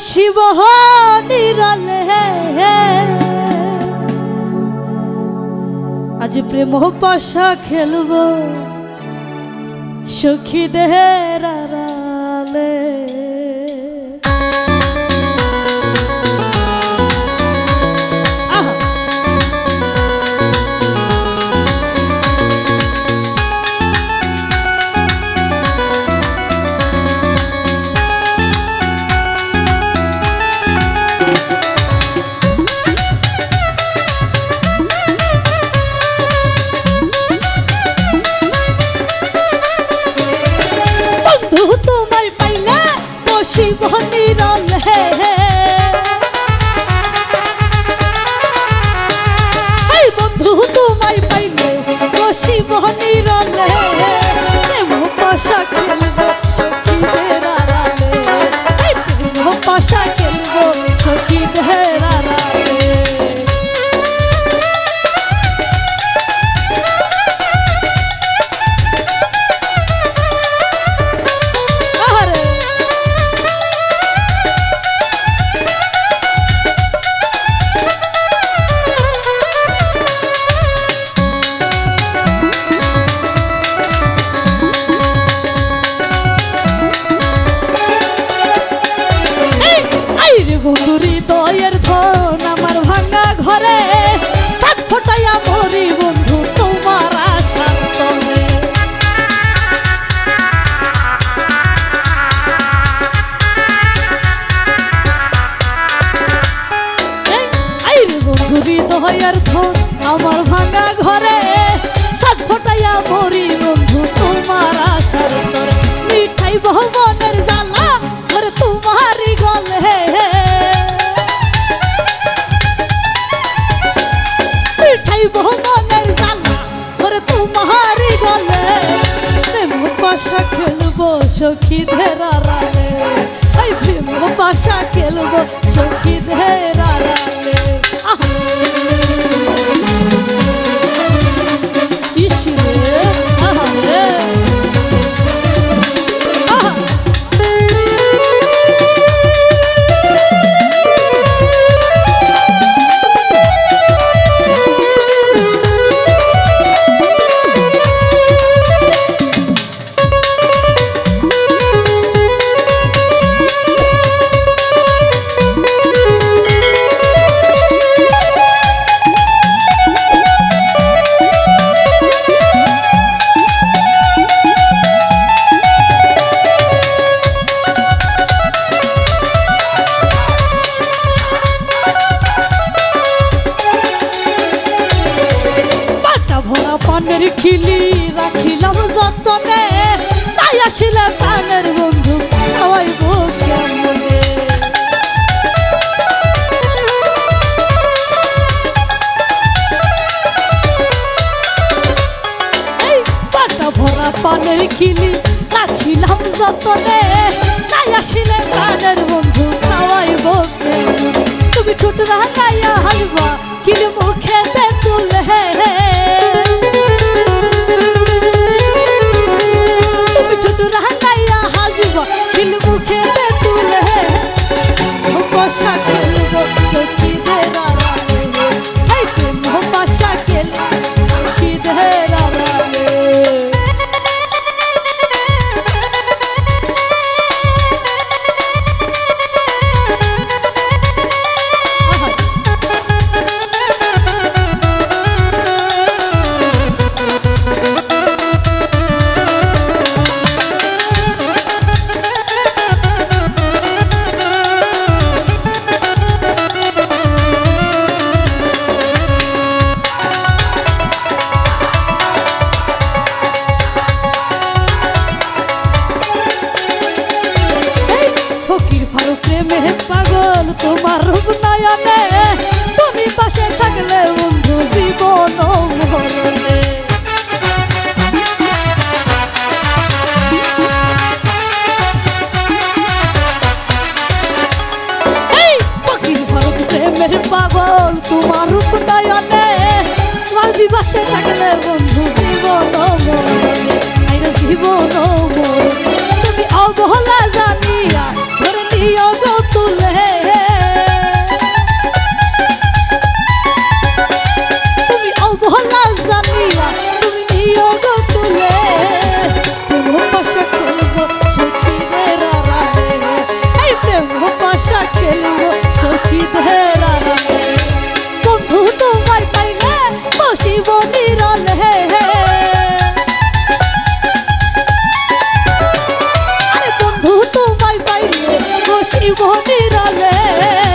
শিব নিরল আজ প্রেম পাশা খেলব সখী দেহের সখী ধেরা রালে। ভীম বাসা কেলগো সখী ধেরা মনের খিলি রাখিলাম যতনে। তাই আসিলে প্রাণের বন্ধু ওই পানের খিলি রাখিলাম যতনে। তাই আসিলে প্রাণের বন্ধু খাওয়াইব তুমি ছোট রাখা হাসব দিল মুখে জীবনের আলে